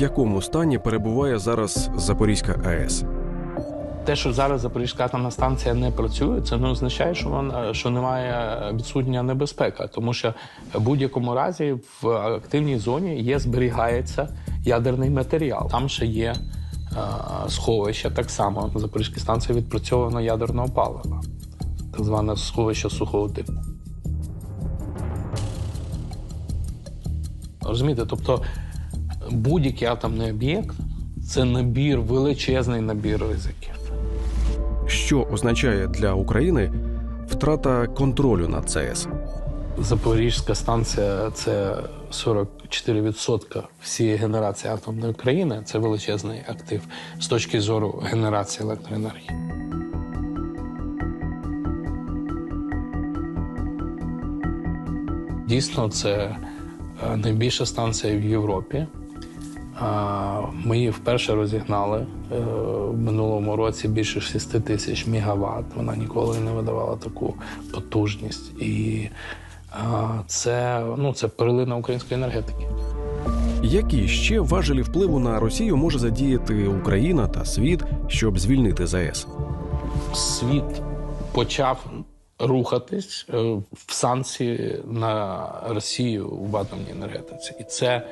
якому стані перебуває зараз Запорізька АЕС? Те, що зараз Запорізька атомна станція не працює, це не означає, що вона що немає відсутня небезпека, тому що в будь-якому разі в активній зоні є зберігається ядерний матеріал. Там ще є е, сховище. Так само на Запорізькій станції відпрацьовано ядерного палива, так зване сховище сухого типу. Розумієте, тобто будь-який атомний об'єкт це набір, величезний набір ризиків. Що означає для України втрата контролю над ЦАЕС? Запорізька станція це 44% всієї генерації атомної країни. Це величезний актив з точки зору генерації електроенергії. Дійсно, це е, найбільша станція в Європі. Ми її вперше розігнали е, в минулому році більше 6 тисяч мегаватт. Вона ніколи не видавала таку потужність. І це, ну, це перлина української енергетики. Які ще важелі впливу на Росію може задіяти Україна та світ, щоб звільнити ЗАЕС? Світ почав рухатись е, в санкції на Росію в атомній енергетиці. І це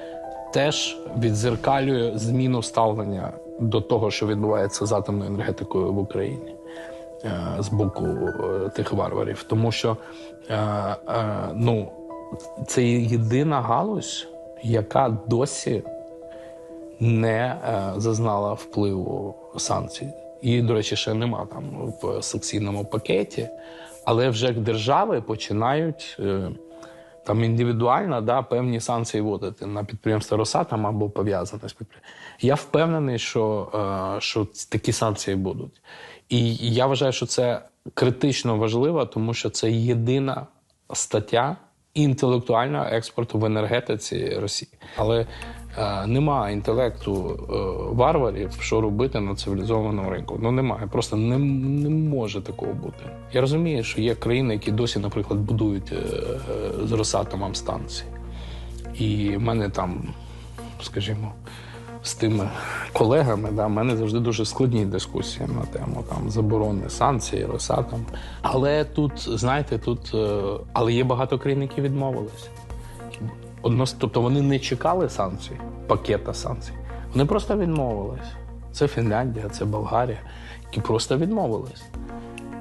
теж відзеркалює зміну ставлення до того, що відбувається з атомною енергетикою в Україні е, з боку е, тих варварів. Тому що е, ну, це єдина галузь, яка досі не зазнала впливу санкцій. Її, до речі, ще нема там в санкційному пакеті, але вже держави починають там індивідуально да, певні санкції вводити на підприємство Росатом або пов'язане з підприємством. Я впевнений, що, е, що такі санкції будуть. І я вважаю, що це критично важливо, тому що це єдина стаття інтелектуального експорту в енергетиці Росії. Але е, немає інтелекту е, варварів, що робити на цивілізованому ринку. Ну немає, просто не, не може такого бути. Я розумію, що є країни, які досі, наприклад, будують е, з Росатомом станції. І в мене там, скажімо, з тими колегами, да, в мене завжди дуже складні дискусії на тему там заборони санкцій, Росатом. Але тут, знаєте, тут але є багато країн, які відмовились. Тобто вони не чекали санкцій, пакета санкцій. Вони просто відмовились. Це Фінляндія, це Болгарія, які просто відмовились.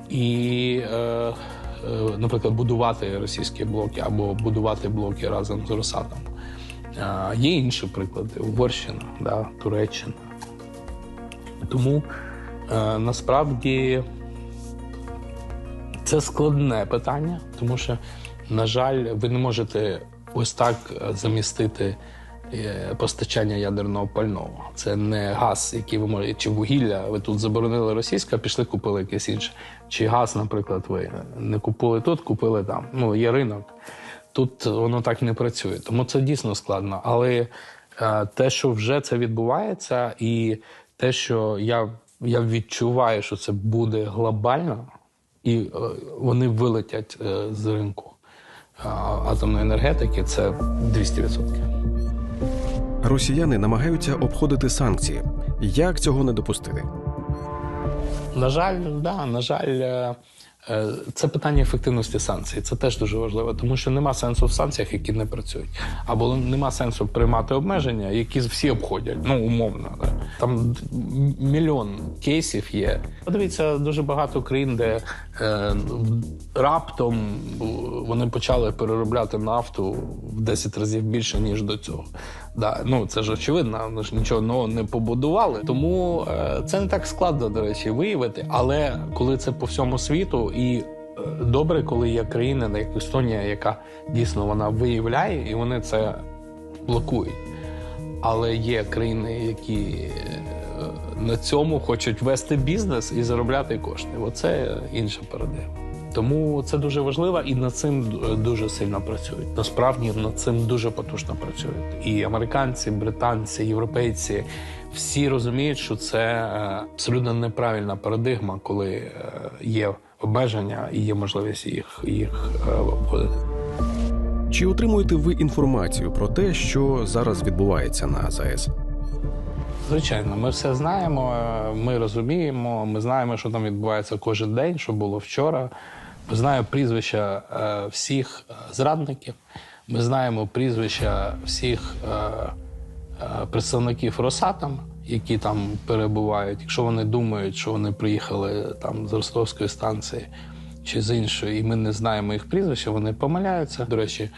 І, е, е, наприклад, будувати російські блоки або будувати блоки разом з Росатом. А, Є інші приклади: Угорщина, да, Туреччина. Тому е, насправді це складне питання, тому що, на жаль, ви не можете ось так е, замістити е, постачання ядерного пального. Це не газ, який ви можете, чи вугілля. Ви тут заборонили російське, а пішли купили якесь інше. Чи газ, наприклад, ви не купили тут, купили там. Ну, є ринок. Тут воно так не працює. Тому це дійсно складно. Але е, те, що вже це відбувається, і те, що я, я відчуваю, що це буде глобально, і вони вилетять з ринку атомної енергетики, це 200%. Росіяни намагаються обходити санкції. Як цього не допустити? На жаль, да, на жаль, е, це питання ефективності санкцій. Це теж дуже важливо, тому що нема сенсу в санкціях, які не працюють. Або нема сенсу приймати обмеження, які всі обходять. Ну, умовно. Да. Там мільйон кейсів є. Подивіться, дуже багато країн, де е, раптом вони почали переробляти нафту в 10 разів більше, ніж до цього. Да, ну це ж очевидно, вони ж нічого нового не побудували. Тому е, це не так складно, до речі, виявити. Але коли це по всьому світу, і е, добре, коли є країна, як Естонія, яка дійсно вона виявляє, і вони це блокують. Але є країни, які е, на цьому хочуть вести бізнес і заробляти кошти. Оце інша парадигма. Тому це дуже важливо і над цим дуже сильно працюють. Насправді над цим дуже потужно працюють. І американці, британці, європейці всі розуміють, що це е, абсолютно неправильна парадигма, коли е, є обмеження і є можливість їх, їх е, обходити. Чи отримуєте ви інформацію про те, що зараз відбувається на ЗАЕС? Звичайно, ми все знаємо, е, ми розуміємо, ми знаємо, що там відбувається кожен день, що було вчора. Ми знаємо прізвища е, всіх е, зрадників, ми знаємо прізвища всіх е, представників Росатом, які там перебувають. Якщо вони думають, що вони приїхали там з Ростовської станції чи з іншої, і ми не знаємо їх прізвища, вони помиляються. До речі,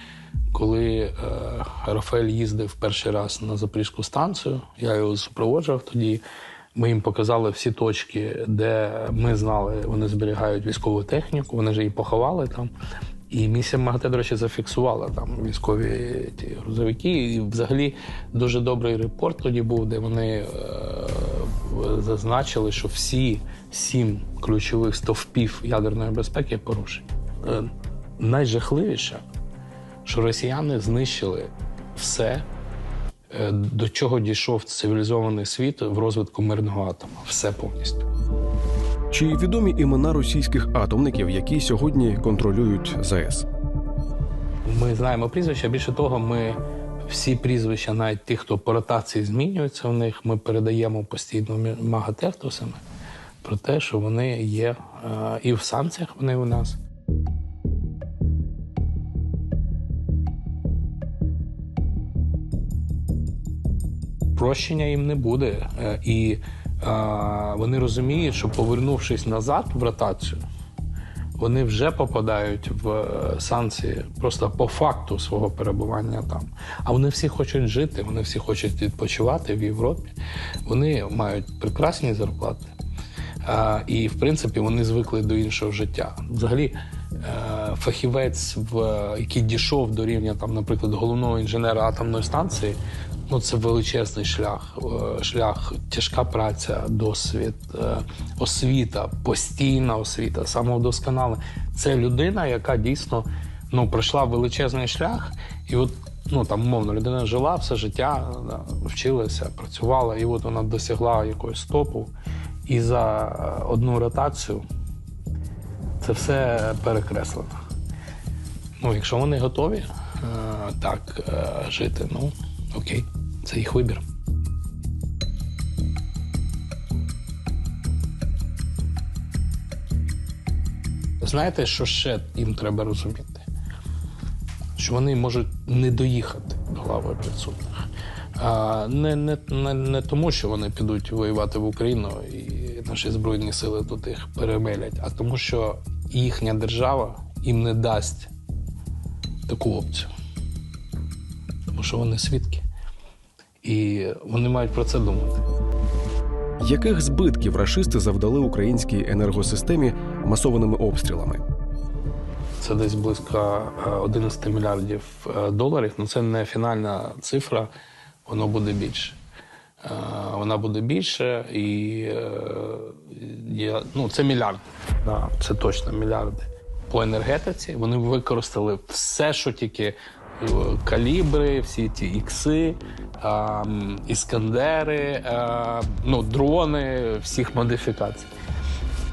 коли е, Рафаель їздив перший раз на Запорізьку станцію, я його супроводжував тоді. Ми їм показали всі точки, де ми знали, вони зберігають військову техніку, вони ж її поховали там. І місія МАГАТЕ, до речі, зафіксувала там військові ті грузовики. І взагалі дуже добрий репорт тоді був, де вони е, зазначили, що всі сім ключових стовпів ядерної безпеки порушені. Е, найжахливіше, що росіяни знищили все, до чого дійшов цивілізований світ в розвитку мирного атома. Все повністю. Чи відомі імена російських атомників, які сьогодні контролюють ЗАЕС? Ми знаємо прізвища. Більше того, ми всі прізвища, навіть ті, хто по ротації змінюються в них, ми передаємо постійно магатехтусами про те, що вони є е, і в санкціях вони у нас. Прощення їм не буде. Е, І е, вони розуміють, що повернувшись назад в ротацію, вони вже попадають в е, санкції просто по факту свого перебування там. А вони всі хочуть жити, вони всі хочуть відпочивати в Європі. Вони мають прекрасні зарплати. А, і, в принципі, вони звикли до іншого життя. Взагалі, е, фахівець, в, який дійшов до рівня, там, наприклад, головного інженера атомної станції, ну це величезний шлях. Е, Шлях, тяжка праця, досвід, е, освіта, постійна освіта, самовдосконале. Це людина, яка дійсно ну, пройшла величезний шлях, і от. Ну там умовно людина жила все життя, вчилася, працювала, і от вона досягла якогось стопу. І за одну ротацію це все перекреслено. Ну, якщо вони готові е, так е, жити, ну окей, це їх вибір. Знаєте, що ще їм треба розуміти? Що вони можуть не доїхати до глави підсудних. А, не, не, не, не тому, що вони підуть воювати в Україну і наші збройні сили тут їх перемелять, а тому, що їхня держава їм не дасть таку опцію. Тому що вони свідки. І вони мають про це думати. Яких збитків рашисти завдали українській енергосистемі масованими обстрілами? Це десь близько е, 11 мільярдів е, доларів. Ну це не фінальна цифра, воно буде більше. Е, Вона буде більше, і е, ну, це мільярди. Да, це точно мільярди. По енергетиці вони використали все, що тільки е, калібри, всі ті ікси, е, іскандери, е, ну, дрони всіх модифікацій.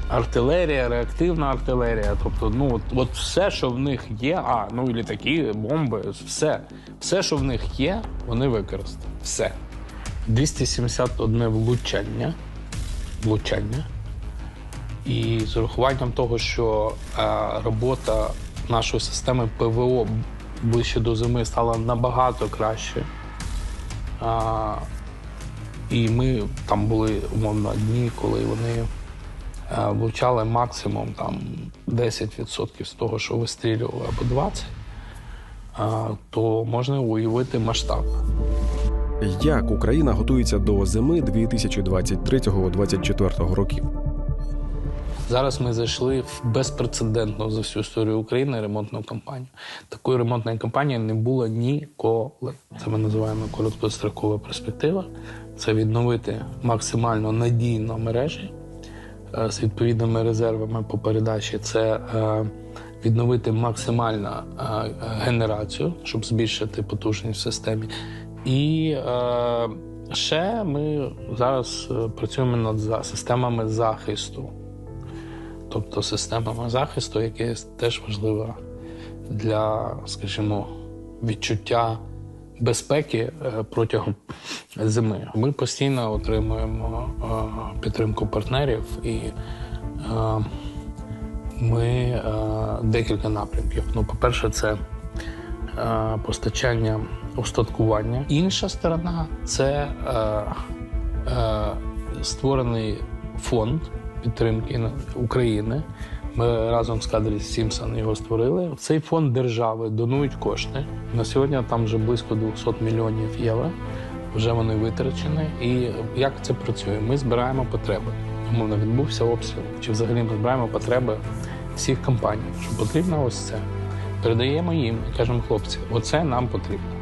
Артилерія, реактивна артилерія, тобто, ну от, от все, що в них є, а ну і літаки, бомби, все, все, що в них є, вони використали. Все. 271 влучання. Влучання. І з урахуванням того, що е, робота нашої системи ПВО ближче до зими стала набагато краще. І ми там були умовно дні, коли вони е, влучали максимум там 10% з того, що вистрілювали, або 20%, а, то можна уявити масштаб. Як Україна готується до зими 2023-2024 років? Зараз ми зайшли в безпрецедентну за всю історію України ремонтну кампанію. Такої ремонтної кампанії не було ніколи. Це ми називаємо короткострокова перспектива. Це відновити максимально надійно мережі е, з відповідними резервами по передачі. Це е, відновити максимально е, генерацію, щоб збільшити потужність в системі. І ще ми зараз працюємо над системами захисту тобто системами захисту, яке теж важлива для, скажімо, відчуття безпеки е, протягом зими. Ми постійно отримуємо е, підтримку партнерів і е, ми декілька напрямків. Ну, по-перше, це постачання устаткування. Інша сторона це створений фонд підтримки України. Ми разом з кадрі Сімпсон його створили. В цей фонд держави донують кошти. На сьогодні там вже близько 200 мільйонів євро. Вже вони витрачені. І як це працює? Ми збираємо потреби. Умовно відбувся обстріл, чи взагалі ми збираємо потреби всіх компаній, що потрібно ось це. Передаємо їм і кажемо, хлопці, оце нам потрібно.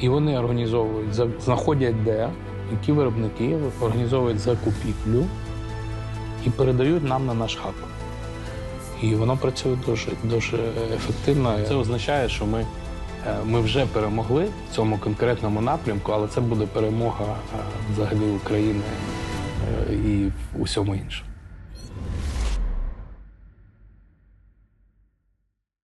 І вони організовують, знаходять де, які виробники організовують закупівлю і передають нам на наш хаб. І воно працює дуже, дуже ефективно. Це означає, що ми, е, ми вже перемогли в цьому конкретному напрямку, але це буде перемога е, взагалі України е, і усьому іншому.